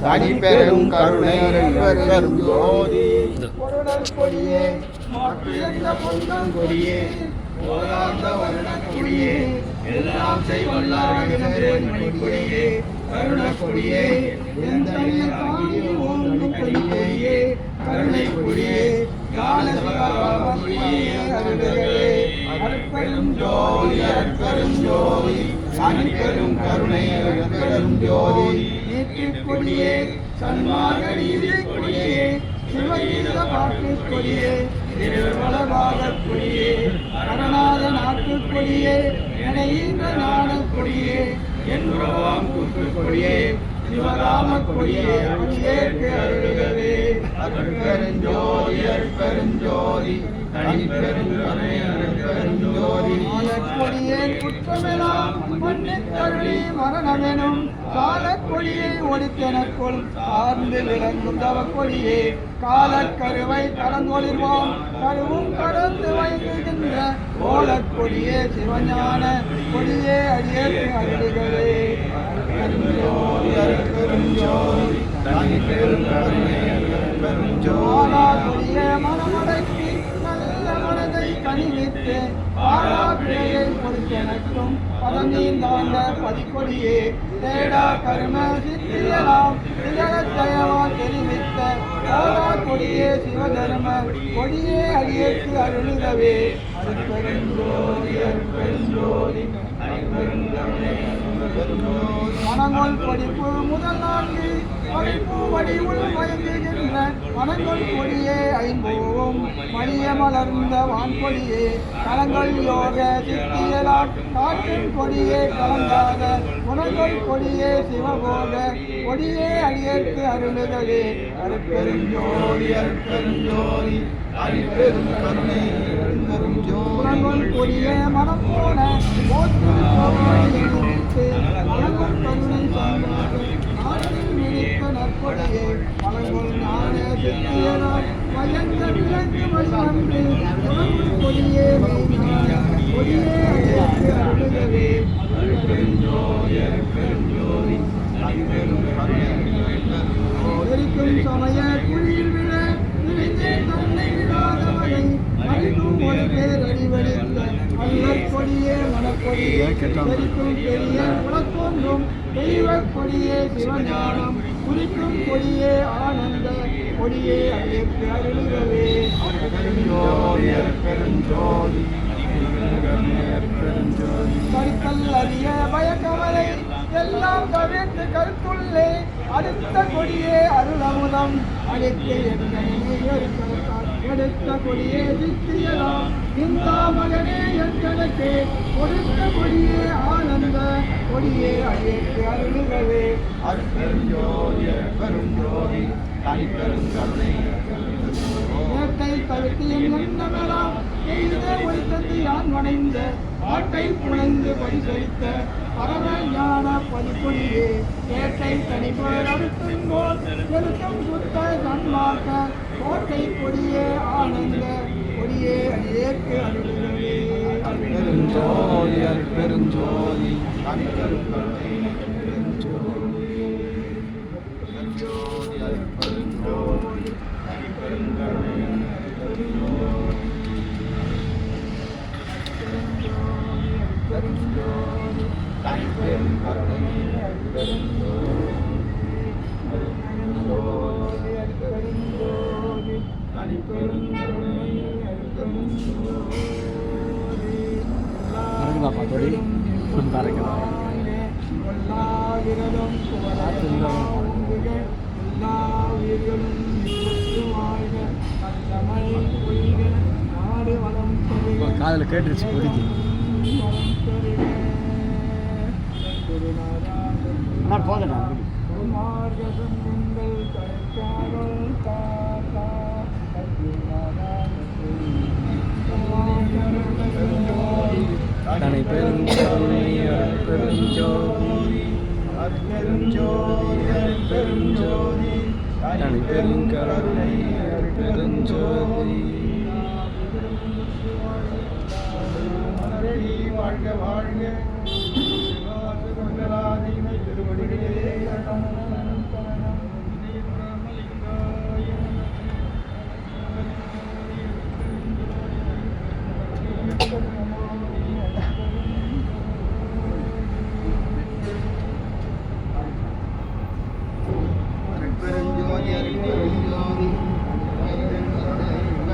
தனி பெரும் கருணை பெரும் ஜோதி கொடியே கொடியே ஓராந்த வருட கொடியே எல்லாம் செய்வல்லார்கள் கொடியே கருண கொடியே எந்த கொடியே கருணை கொடியே கொடியே ஜோதி கருணை ஜோதி. கொடியே சன்மார்க நீதி கொடியே சிவகீத பாட்டு கொடியே திருவளவாத கொடியே அரணாத நாட்டு கொடியே இணைந்த நாடு கொடியே. என் உறவாம் கூட்டு கொடியே சிவராம கொடியே அடியேற்கு அருள்களே அருட்பெருஞ்சோதி அருட்பெருஞ்சோதி தனிப்பெருங்கருணை அருட்பெருஞ்சோதி. கொடியே குற்றமெல்லாம் மண்ணின் மரணமெனும் காலக்கொடியை ஒழித்தெனக்குள் சார்ந்து விளங்கும் தவக்கொடியே காலக்கருவை கடந்தொழிர்வோம் கருவும் கடந்து வைக்கின்ற கோலக்கொடியே சிவஞான கொடியே அடியேற்று அருள்களே. மனமடக்கி நல்ல மனதை கனிவித்து பாராபிழையை பொறுத்தெனக்கும் பதநீந்தாண்ட பதிக்கொடியே. தேடா கரும சித்தியலாம் திகழத்தயவா தெரிவித்த ஓரா கொடியே சிவதர்ம கொடியே அடியேற்று அருளுதவே. அருட்பெருஞ்சோதி படிப்பு முதல் நான்கு படிப்பு வடிவுள் மயங்குகின்ற மனங்கொள் கொடியே ஐம்பூவும் மணிய மலர்ந்த வான்கொடியே கலங்கள் யோக சித்தியலால் காற்றின் கொடியே கலந்தாத குணங்கொள் கொடியே சிவபோக கொடியே அடியேற்கு அருளுதலே. அருப்பெருஞ்சோதி அருப்பெருஞ்சோதி அருட்பெரும் கருணை அருட்பெரும் ஜோதி கொடியே மனம் கருணை நாட்டில் கொடியே கொடியே மனக்கொடியே தெரிக்கும் பெரிய கொடியே சிவஞானம் குறிக்கும் கொடியே ஆனந்த கொடியே அழைப்பு பெருஞ்சோதி பெருஞ்சோதி கருத்தல் அறிய பயக்கவலை எல்லாம் தவிர்த்து கருத்துள்ளே அடுத்த கொடியே அருளமுதம் அழைத்து எடுத்த கொடியே இந்த மகனே கொடுத்த கொடியே ஆனந்த. கொடியே அழைத்து அருளுகவே. அருட்பெருஞ்சோதி பெருஞ்சோதி தனிப்பெருங்கருணை வேட்டை தவிர்த்து என் எண்ணமெல்லாம் எய்தே ஒழித்தது யான் வணைந்த. பாட்டை புனைந்து பரிசளித்த பரம ஞான பதிப்பொழியே வேட்டை தனிப்பேர் செலுத்தம் எழுத்தம் சுத்த சன்மார்க்க கோட்டை கொடியே ஆனந்த கொடியே அடியேற்கு அருளுகிறே பெருஞ்சோதி அருட்பெருஞ்சோதி தனிப்பெருங்கருணை பெருஞ்சோதி அருட்பெருஞ்சோதி தனிப்பெருங்கருணை வணக்கம் பாத்தோடி பாருங்க காதில் கேட்டுருச்சு குடிக்கு அண்ணா போதுண்ணா பெருஞ்சோதி பெருஞ்சோதி அருட்பெருஞ்சோதி அருட்பெருஞ்சோதி தனி பெருங்கருணை பெருஞ்சோதி மலரடி வாழ்க வாழ்க